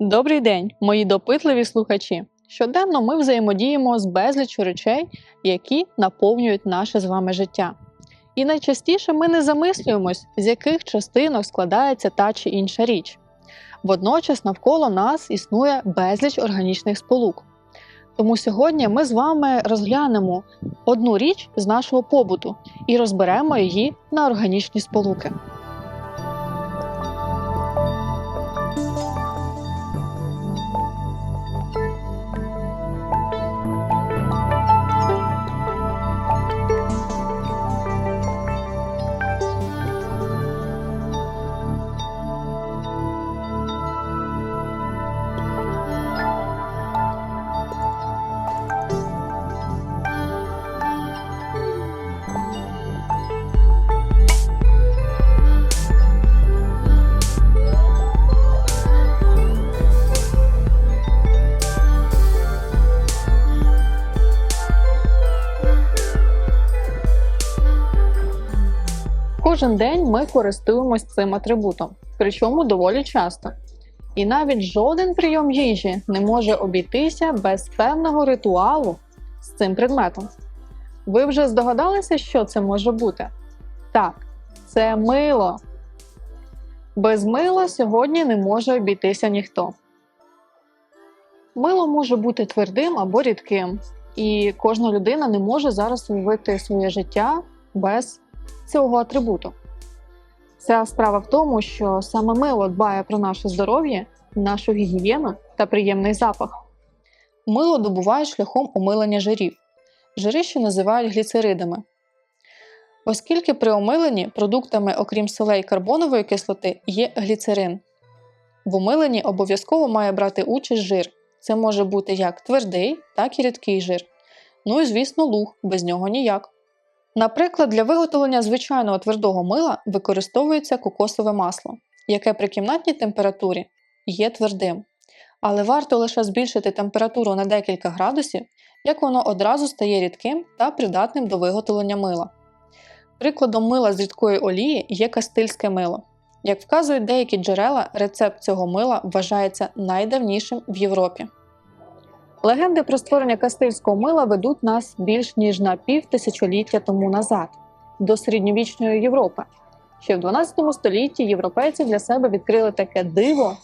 Добрий день, мої допитливі слухачі. Щоденно ми взаємодіємо з безліччю речей, які наповнюють наше з вами життя. І найчастіше ми не замислюємось, з яких частинок складається та чи інша річ. Водночас навколо нас існує безліч органічних сполук. Тому сьогодні ми з вами розглянемо одну річ з нашого побуту і розберемо її на органічні сполуки. Кожен день ми користуємось цим атрибутом, причому доволі часто. І навіть жоден прийом їжі не може обійтися без певного ритуалу з цим предметом. Ви вже здогадалися, що це може бути? Так, це мило. Без мила сьогодні не може обійтися ніхто. Мило може бути твердим або рідким, і кожна людина не може зараз уявити своє життя без цього атрибуту. Ця справа в тому, що саме мило дбає про наше здоров'я, нашу гігієну та приємний запах. Мило добувають шляхом омилення жирів. Жири ще називають гліцеридами. Оскільки при омиленні продуктами, окрім солей карбонової кислоти, є гліцерин. В омиленні обов'язково має брати участь жир. Це може бути як твердий, так і рідкий жир. Ну і, звісно, луг, без нього ніяк. Наприклад, для виготовлення звичайного твердого мила використовується кокосове масло, яке при кімнатній температурі є твердим. Але варто лише збільшити температуру на декілька градусів, як воно одразу стає рідким та придатним до виготовлення мила. Прикладом мила з рідкої олії є кастильське мило. Як вказують деякі джерела, рецепт цього мила вважається найдавнішим в Європі. Легенди про створення кастильського мила ведуть нас більш ніж на пів тисячоліття тому назад, до середньовічної Європи. Ще в 12 столітті європейці для себе відкрили таке диво,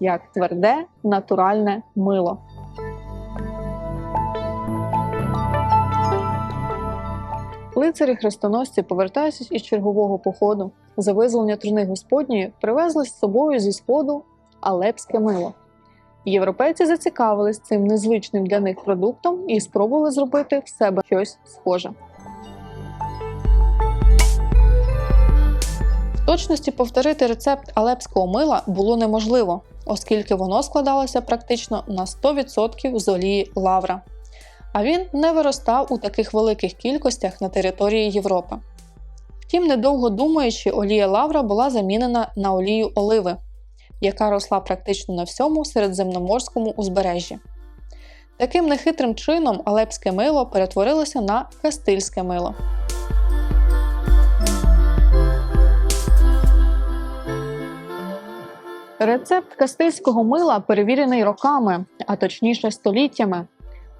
як тверде натуральне мило. Лицарі хрестоносці, повертаючись із чергового походу за визволення труни Господньої, привезли з собою зі сходу алепське мило. Європейці зацікавились цим незвичним для них продуктом і спробували зробити в себе щось схоже. В точності повторити рецепт алепського мила було неможливо, оскільки воно складалося практично на 100% з олії лавра. А він не виростав у таких великих кількостях на території Європи. Втім, недовго думаючи, олія лавра була замінена на олію оливи яка росла практично на всьому середземноморському узбережжі. Таким нехитрим чином алепське мило перетворилося на кастильське мило. Рецепт кастильського мила перевірений роками, а точніше століттями.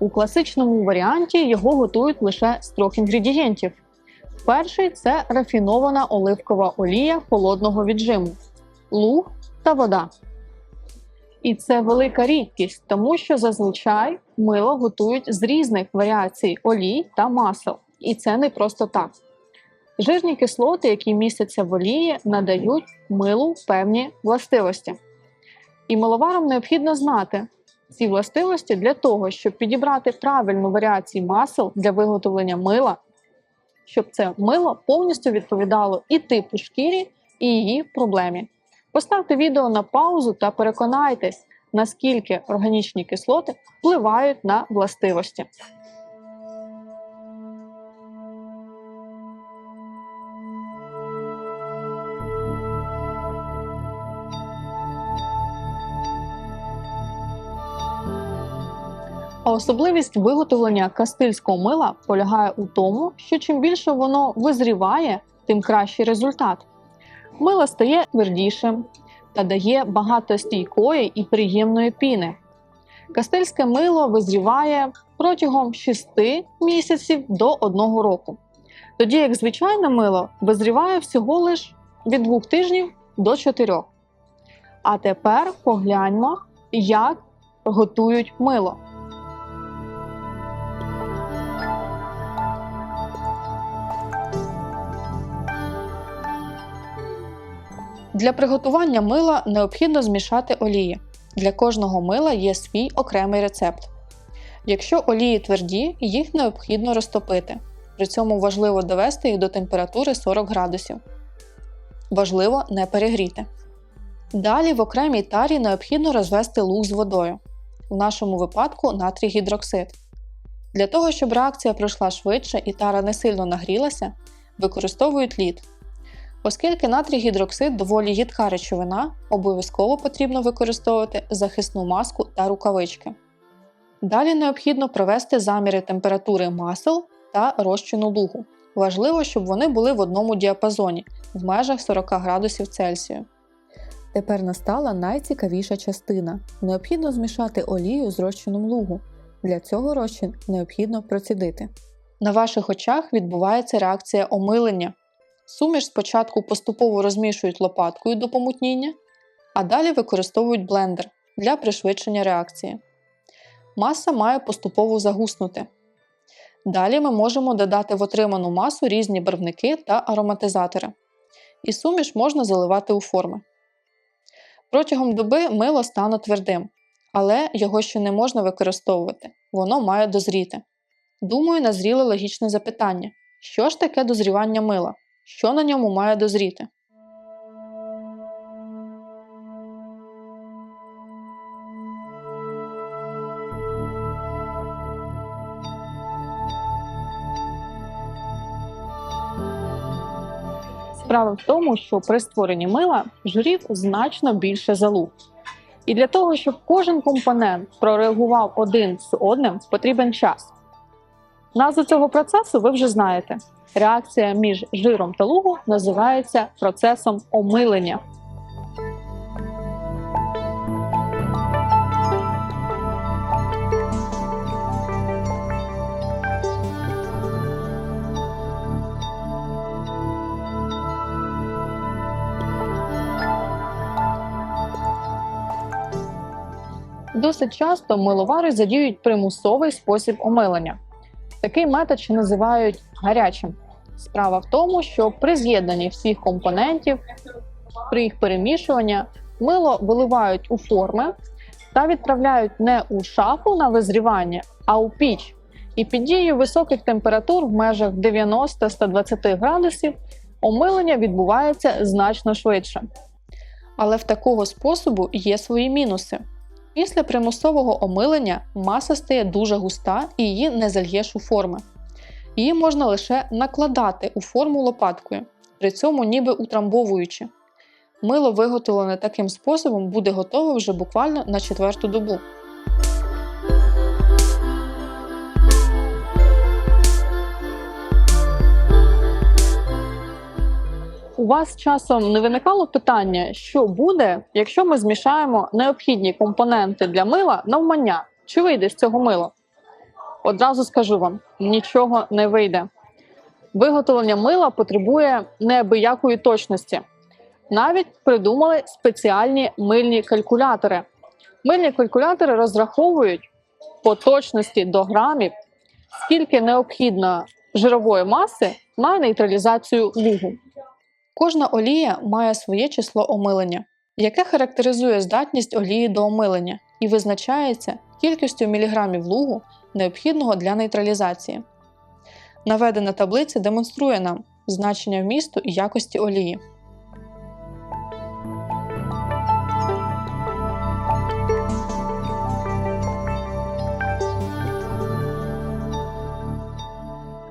У класичному варіанті його готують лише з трьох інгредієнтів. Перший це рафінована оливкова олія холодного віджиму, луг та вода. І це велика рідкість, тому що зазвичай мило готують з різних варіацій олій та масел. І це не просто так. Жирні кислоти, які містяться в олії, надають милу певні властивості. І миловарам необхідно знати ці властивості для того, щоб підібрати правильну варіацію масел для виготовлення мила, щоб це мило повністю відповідало і типу шкірі, і її проблемі. Поставте відео на паузу та переконайтесь, наскільки органічні кислоти впливають на властивості. Особливість виготовлення кастильського мила полягає у тому, що чим більше воно визріває, тим кращий результат. Мило стає твердішим, та дає багато стійкої і приємної піни. Кастильське мило визріває протягом 6 місяців до 1 року, тоді як звичайне мило визріває всього лиш від 2 тижнів до 4. А тепер погляньмо, як готують мило. Для приготування мила необхідно змішати олії. Для кожного мила є свій окремий рецепт. Якщо олії тверді, їх необхідно розтопити. При цьому важливо довести їх до температури 40 градусів. Важливо не перегріти. Далі в окремій тарі необхідно розвести луг з водою, в нашому випадку натрій гідроксид. Для того, щоб реакція пройшла швидше і тара не сильно нагрілася, використовують лід. Оскільки натрій гідроксид доволі їдка речовина, обов'язково потрібно використовувати захисну маску та рукавички. Далі необхідно провести заміри температури масел та розчину лугу. Важливо, щоб вони були в одному діапазоні в межах 40 градусів Цельсію. Тепер настала найцікавіша частина. Необхідно змішати олію з розчином лугу. Для цього розчин необхідно процідити. На ваших очах відбувається реакція омилення. Суміш спочатку поступово розмішують лопаткою до помутніння, а далі використовують блендер для пришвидшення реакції. Маса має поступово загуснути. Далі ми можемо додати в отриману масу різні барвники та ароматизатори. І суміш можна заливати у форми. Протягом доби мило стане твердим, але його ще не можна використовувати, воно має дозріти. Думаю, назріло логічне запитання: що ж таке дозрівання мила? Що на ньому має дозріти? Справа в тому, що при створенні мила жирів значно більше залуг. І для того, щоб кожен компонент прореагував один з одним, потрібен час. Назву цього процесу ви вже знаєте. Реакція між жиром та лугу називається процесом омилення. Досить часто миловари задіють примусовий спосіб омилення. Такий метод ще називають гарячим. Справа в тому, що при з'єднанні всіх компонентів, при їх перемішуванні, мило виливають у форми та відправляють не у шафу на визрівання, а у піч. І під дією високих температур в межах 90-120 градусів омилення відбувається значно швидше. Але в такого способу є свої мінуси. Після примусового омилення маса стає дуже густа і її не зальєш у форми. Її можна лише накладати у форму лопаткою, при цьому ніби утрамбовуючи. Мило, виготовлене таким способом, буде готове вже буквально на четверту добу. У вас часом не виникало питання, що буде, якщо ми змішаємо необхідні компоненти для мила навмання? Чи вийде з цього мило? Одразу скажу вам: нічого не вийде. Виготовлення мила потребує неабиякої точності. Навіть придумали спеціальні мильні калькулятори. Мильні калькулятори розраховують по точності до грамів, скільки необхідно жирової маси на нейтралізацію лугу. Кожна олія має своє число омилення, яке характеризує здатність олії до омилення і визначається кількістю міліграмів лугу, необхідного для нейтралізації. Наведена таблиця демонструє нам значення вмісту і якості олії.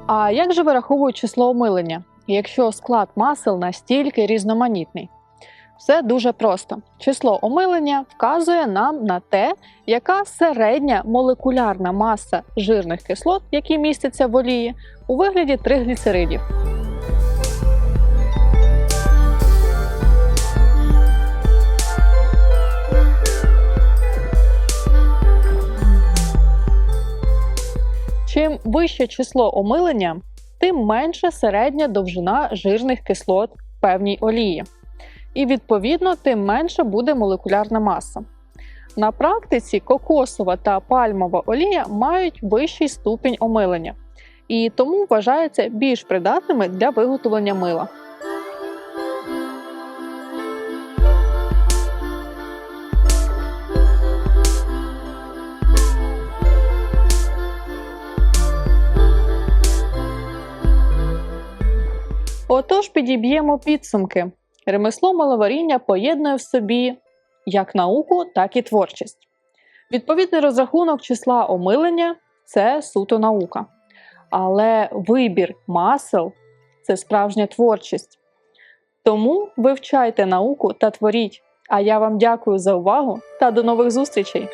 А як же вираховують число омилення, якщо склад масел настільки різноманітний. Все дуже просто. Число омилення вказує нам на те, яка середня молекулярна маса жирних кислот, які містяться в олії, у вигляді тригліцеридів. Чим вище число омилення, тим менша середня довжина жирних кислот певній олії. І відповідно, тим менше буде молекулярна маса. На практиці кокосова та пальмова олія мають вищий ступінь омилення і тому вважаються більш придатними для виготовлення мила. Отож, підіб'ємо підсумки. Ремесло маловаріння поєднує в собі як науку, так і творчість. Відповідний розрахунок числа омилення це суто наука. Але вибір масел це справжня творчість. Тому вивчайте науку та творіть. А я вам дякую за увагу та до нових зустрічей!